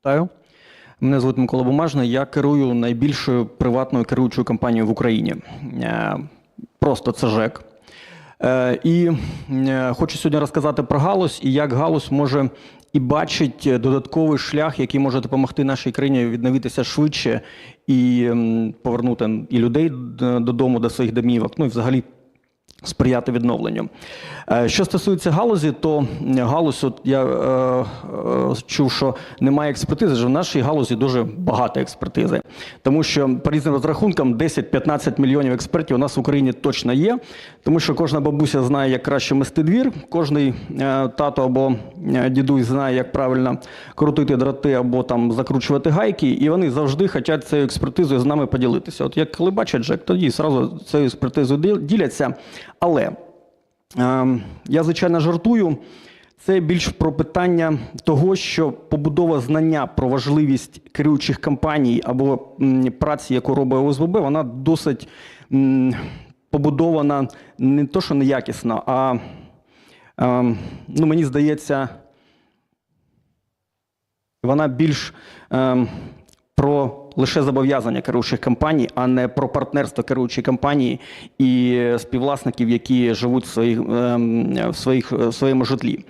Вітаю. Мене звуть Микола Бумажний. Я керую найбільшою приватною керуючою компанією в Україні. Е, Просто це ЖЕК. Е, І е, хочу сьогодні розказати про галузь і як галузь може і бачить додатковий шлях, який може допомогти нашій країні відновитися швидше і повернути і людей додому до своїх домівок. Ну і взагалі сприяти відновленню. Е, Що стосується галузі, то галузь, от я е, е, чув, що немає експертизи, в нашій галузі дуже багато експертизи. Тому що по різним розрахункам 10-15 мільйонів експертів у нас в Україні точно є, тому що кожна бабуся знає, як краще мести двір, кожний е, тато або е, дідусь знає, як правильно крутити дроти або там закручувати гайки, і вони завжди хочуть цією експертизою з нами поділитися. От як коли бачать Джек, тоді одразу цією експертизою діл- діляться. Але е, я, звичайно, жартую. Це більш про питання того, що побудова знання про важливість керуючих компаній або праці, яку робить ОСББ, вона досить побудована не то, що неякісно, а е, ну, мені здається, вона більш ем, про лише зобов'язання керуючих компаній, а не про партнерство керуючої компанії і співвласників, які живуть в, своїх, ем, в, своїх, в своєму житлі.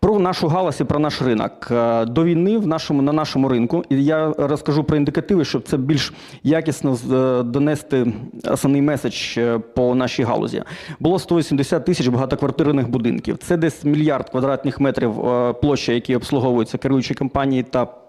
Про нашу галузь і про наш ринок. Е, До війни в нашому, на нашому ринку, і я розкажу про індикативи, щоб це більш якісно е, донести основний меседж е, по нашій галузі. Було 180 тисяч багатоквартирних будинків. Це десь мільярд квадратних метрів е, площа, які обслуговуються керуючі компанії та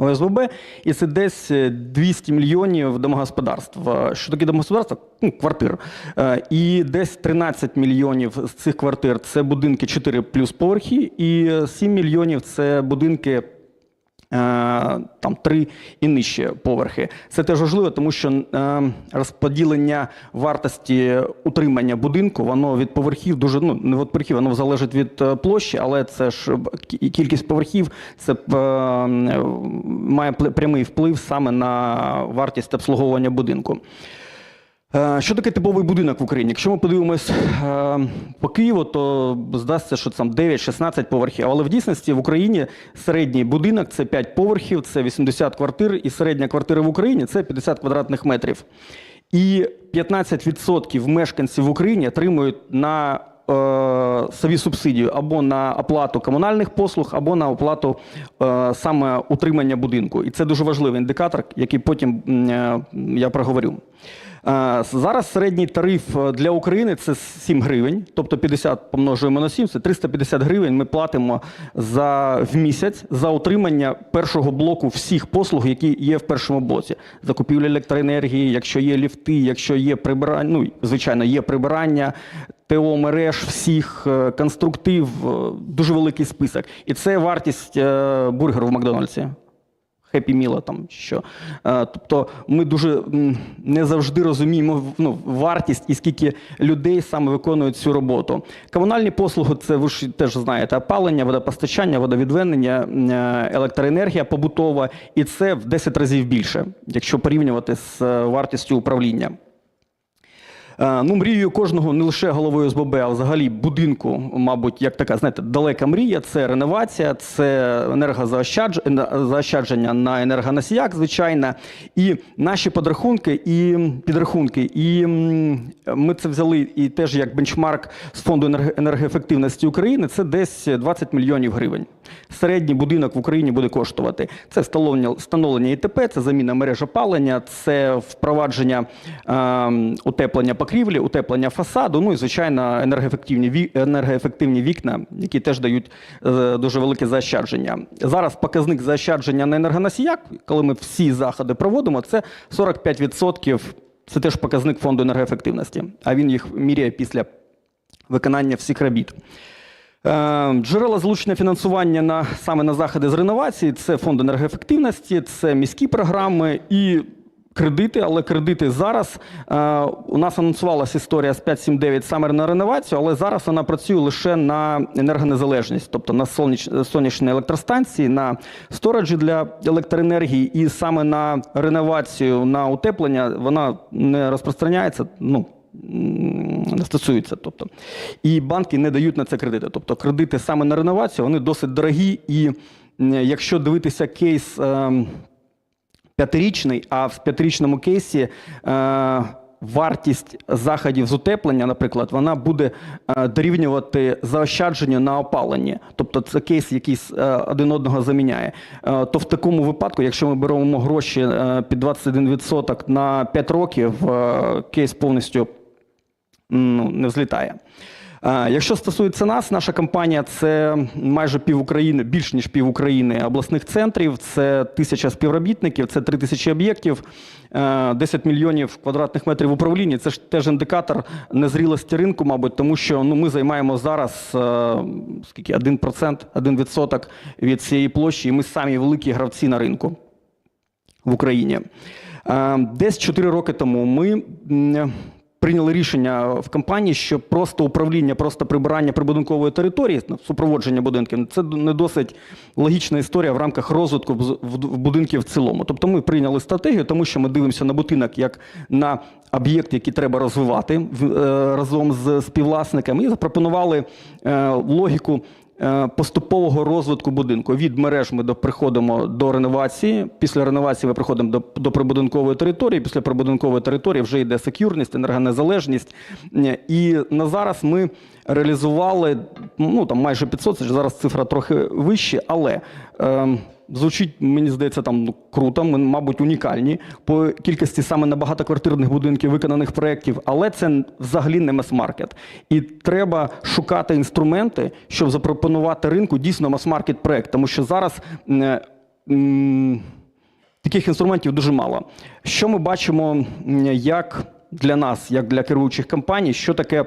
ОСББ, і це десь е, 200 мільйонів домогосподарств. Е, Що таке домогосподарство? Ну, квартир. Е, І десь 13 мільйонів з цих квартир це будинки 4 плюс поверхи, і 7 мільйонів це будинки. Е, Там три і нижче поверхи. Це теж важливо, тому що е, розподілення вартості утримання будинку, воно від поверхів дуже ну не від поверхів, воно залежить від е, площі, але це ж кількість поверхів, це має прямий вплив саме на вартість обслуговування будинку. Е, Що таке типовий будинок в Україні? Якщо ми подивимось е, по Києву, то здасться, що там 9-16 поверхів. Але в дійсності в Україні середній будинок це 5 поверхів, це 80 квартир, і середня квартира в Україні це 50 квадратних метрів. І 15% мешканців в Україні отримують на е, собі субсидію або на оплату комунальних послуг, або на оплату е, саме утримання будинку. І це дуже важливий індикатор, який потім е, я проговорю. Е, Зараз середній тариф е, для України це 7 гривень, тобто 50 помножуємо на 7, це 350 гривень ми платимо за, в місяць за утримання першого блоку всіх послуг, які є в першому блоці. Закупівля електроенергії, якщо є ліфти, якщо є прибирання, ну, звичайно, є прибирання, ТО мереж, всіх, е, конструктив, дуже великий список. І це вартість бургеру в Макдональдсі. Хеппі Міла там що. Е, Тобто ми дуже не завжди розуміємо ну, вартість і скільки людей саме виконують цю роботу. Комунальні послуги це ви ж теж знаєте: опалення, водопостачання, водовідведення, е, електроенергія побутова, і це в 10 разів більше, якщо порівнювати з е, вартістю управління. Е, Ну, мрією кожного не лише головою ОСББ, а взагалі будинку, мабуть, як така, знаєте, далека мрія це реновація, це енергозаощадження на енергоносіях, звичайно. І наші подрахунки і підрахунки. І ми це взяли і теж як бенчмарк з фонду енергоефективності України. Це десь 20 мільйонів гривень. Середній будинок в Україні буде коштувати. Це встановлення, ІТП, це заміна мереж опалення, це впровадження е, утеплення покрівлі, утеплення фасаду, ну і звичайно енергоефективні енергоефективні вікна, які теж дають е, дуже велике заощадження. Зараз показник заощадження на енергоносіях, коли ми всі заходи проводимо, це 45%. Це теж показник фонду енергоефективності, а він їх міряє після виконання всіх робіт. Е, Джерела залучення фінансування на саме на заходи з реновації це фонд енергоефективності, це міські програми і кредити. Але кредити зараз е, у нас анонсувалася історія з 579 саме на реновацію, але зараз вона працює лише на енергонезалежність, тобто на сонячні, сонячні електростанції, на стораджі для електроенергії, і саме на реновацію, на утеплення вона не розпространяється. Ну стосується. Тобто. І банки не дають на це кредити. Тобто кредити саме на реновацію вони досить дорогі і якщо дивитися кейс ем, п'ятирічний, а в п'ятирічному кейсі е, вартість заходів з утеплення, наприклад, вона буде е, дорівнювати заощадженню на опаленні. Тобто це кейс, який е, один одного заміняє. Е, то в такому випадку, якщо ми беремо гроші е, під 21% на 5 років, е, кейс повністю ну, не взлітає. Е, Якщо стосується нас, наша компанія це майже пів України, більш ніж пів України обласних центрів, це тисяча співробітників, це три тисячі об'єктів, е, 10 мільйонів квадратних метрів управління. Це ж теж індикатор незрілості ринку, мабуть, тому що ну, ми займаємо зараз е, скільки 1%, 1% від цієї площі, і ми самі великі гравці на ринку в Україні. Е, Десь 4 роки тому ми прийняли рішення в компанії, що просто управління, просто прибирання прибудинкової території, ну, супроводження будинків це не досить логічна історія в рамках розвитку будинків в цілому. Тобто ми прийняли стратегію, тому що ми дивимося на будинок як на об'єкт, який треба розвивати е, разом з співвласниками, і запропонували е, логіку поступового розвитку будинку. Від мереж ми приходимо до реновації. Після реновації ми приходимо до, до прибудинкової території. Після прибудинкової території вже йде секюрність, енергонезалежність. Е, І на зараз ми реалізували ну, там майже 500, зараз цифра трохи вища, але. Е, Звучить, мені здається, там ну, круто, ми, мабуть, унікальні по кількості саме на багатоквартирних будинків виконаних проєктів, але це взагалі не мас-маркет. І треба шукати інструменти, щоб запропонувати ринку дійсно мас-маркет проєкт, тому що зараз таких інструментів дуже мало. Що ми бачимо як для нас, як для керуючих компаній, що таке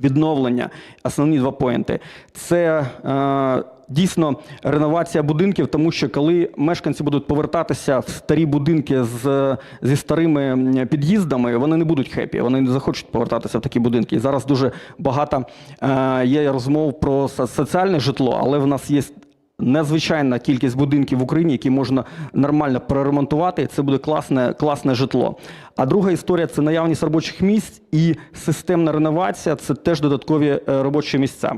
відновлення, основні два поінти. Це е, дійсно реновація будинків, тому що коли мешканці будуть повертатися в старі будинки з, зі старими під'їздами, вони не будуть хепі, вони не захочуть повертатися в такі будинки. І зараз дуже багато е, є розмов про соціальне житло, але в нас є Незвичайна кількість будинків в Україні, які можна нормально переремонтувати, це буде класне, класне житло. А друга історія це наявність робочих місць і системна реновація це теж додаткові е, робочі місця.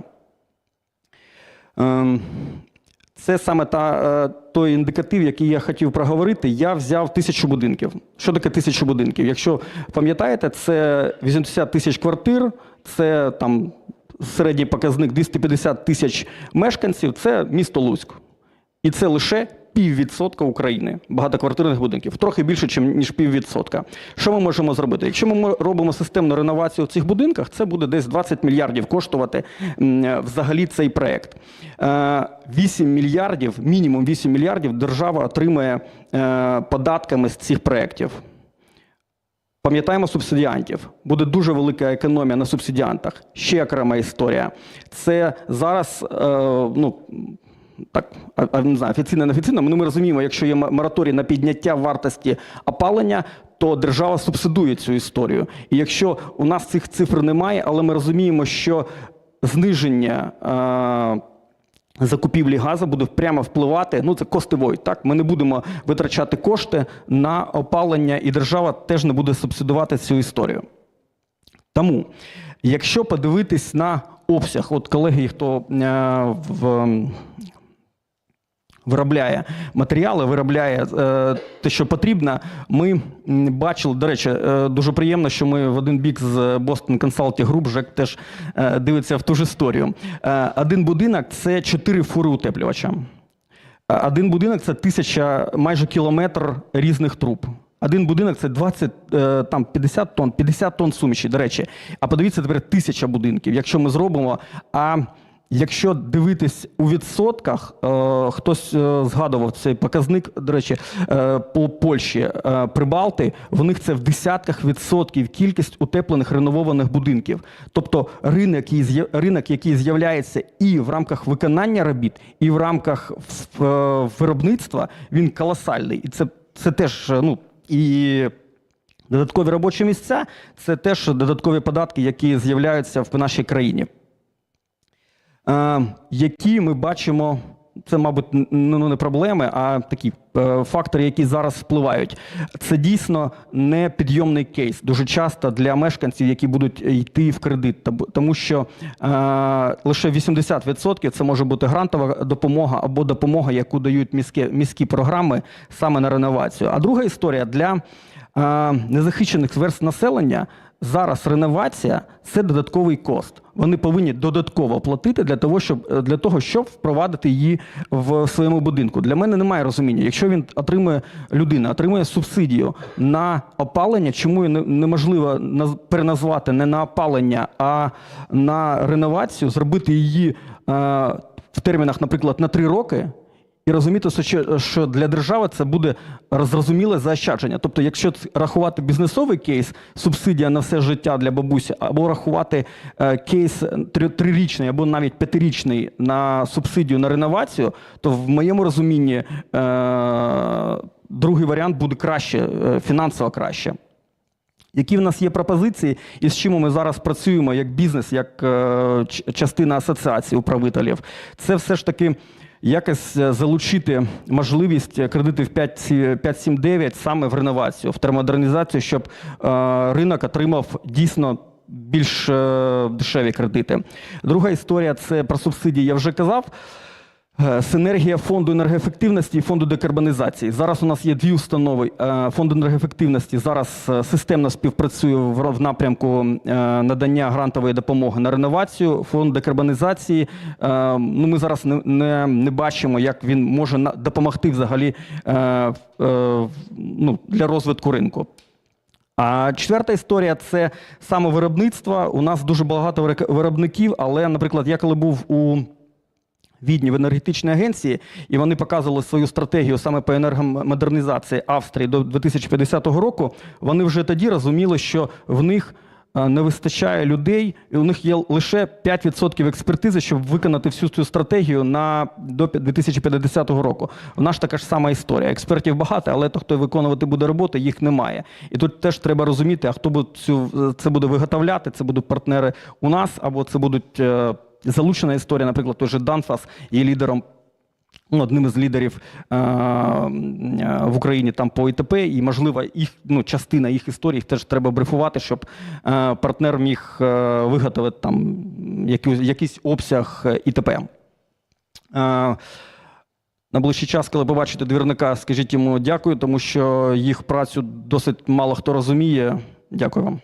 Ем, Це саме та, е, той індикатив, який я хотів проговорити. Я взяв тисячу будинків. Що таке тисячу будинків? Якщо пам'ятаєте, це 80 тисяч квартир, це там середній показник 250 тисяч мешканців, це місто Луцьк. І це лише піввідсотка України багатоквартирних будинків, трохи більше, ніж піввідсотка. Що ми можемо зробити? Якщо ми робимо системну реновацію в цих будинках, це буде десь 20 мільярдів коштувати взагалі цей проект. Е, 8 мільярдів, мінімум 8 мільярдів держава отримує е, податками з цих проєктів. Пам'ятаємо субсидіантів. Буде дуже велика економія на субсидіантах. Ще окрема історія. Це зараз, е, ну так, не знаю, офіційно, не офіційно, ну, ми розуміємо, якщо є мораторій на підняття вартості опалення, то держава субсидує цю історію. І якщо у нас цих цифр немає, але ми розуміємо, що зниження. Е, закупівлі газу буде прямо впливати. Ну це костивой. Так ми не будемо витрачати кошти на опалення, і держава теж не буде субсидувати цю історію. Тому, якщо подивитись на обсяг, от колеги, хто е, в. Виробляє матеріали, виробляє е, те, що потрібно. Ми бачили, до речі, е, дуже приємно, що ми в один бік з Boston Consulting Group Жек теж е, дивиться в ту ж історію. Один будинок це чотири фури утеплювача. Один будинок це тисяча, майже кілометр різних труб. Один будинок це 20, е, там 50 тонн, 50 тонн суміші, до речі. А подивіться тепер тисяча будинків, якщо ми зробимо. А якщо дивитись у відсотках, е, хтось е, згадував цей показник, до речі, е, по Польщі, е, Прибалти, в них це в десятках відсотків кількість утеплених реновованих будинків. Тобто ринок, який ринок, який з'являється і в рамках виконання робіт, і в рамках в- е, виробництва, він колосальний. І це, це теж е, ну, і додаткові робочі місця, це теж додаткові податки, які з'являються в нашій країні. Е, які ми бачимо це, мабуть, ну, не проблеми, а такі е, фактори, які зараз впливають. Це дійсно не підйомний кейс дуже часто для мешканців, які будуть йти в кредит, тому що е, лише 80% це може бути грантова допомога або допомога, яку дають міські, міські програми саме на реновацію. А друга історія для незахищених верств населення. Зараз реновація це додатковий кост. Вони повинні додатково платити для того, щоб для того, щоб впровадити її в своєму будинку. Для мене немає розуміння. Якщо він отримує людина, отримує субсидію на опалення, чому не- неможливо переназвати не на опалення, а на реновацію, зробити її е, в термінах, наприклад, на три роки. І розуміти, що- для держави це буде зрозуміле заощадження. Тобто, якщо рахувати бізнесовий кейс, субсидія на все життя для бабусі, або рахувати е, кейс три- трирічний або навіть п'ятирічний на субсидію на реновацію, то в моєму розумінні е, другий варіант буде краще, е, фінансово краще. Які в нас є пропозиції, і з чим ми зараз працюємо як бізнес, як е, частина асоціації управителів, це все ж таки якось е, залучити можливість кредитів 5-7-9 саме в реновацію, в термодернізацію, щоб е, ринок отримав дійсно більш е, дешеві кредити. Друга історія це про субсидії. Я вже казав. Е, Синергія фонду енергоефективності і фонду декарбонізації. Зараз у нас є дві установи. Е, Фонд енергоефективності зараз е, системно співпрацює в напрямку надання грантової допомоги на реновацію. Фонд декарбонізації. Ну, ми зараз не, не, не бачимо, як він може допомогти взагалі ну, для розвитку ринку. А четверта історія це саме виробництво. У нас дуже багато виробників, але, наприклад, я коли був у Відні в енергетичній агенції, і вони показували свою стратегію саме по енергомодернізації Австрії до 2050 року. Вони вже тоді розуміли, що в них е, не вистачає людей, і у них є лише 5% експертизи, щоб виконати всю цю стратегію на до 2050 року. У нас така ж сама історія. Експертів багато, але то, хто виконувати буде роботу, їх немає. І тут теж треба розуміти, а хто буде цю це буде виготовляти, це будуть партнери у нас, або це будуть. Залучена історія, наприклад, той же Данфас є лідером, ну, одним із лідерів е- е, в Україні там по ІТП, і, можливо, їх, ну, частина їх історій теж треба брифувати, щоб е- партнер міг е- виготовити там якийсь, якийсь обсяг е, ІТП. Е- на ближчий час, коли побачите двірника, скажіть йому дякую, тому що їх працю досить мало хто розуміє. Дякую вам.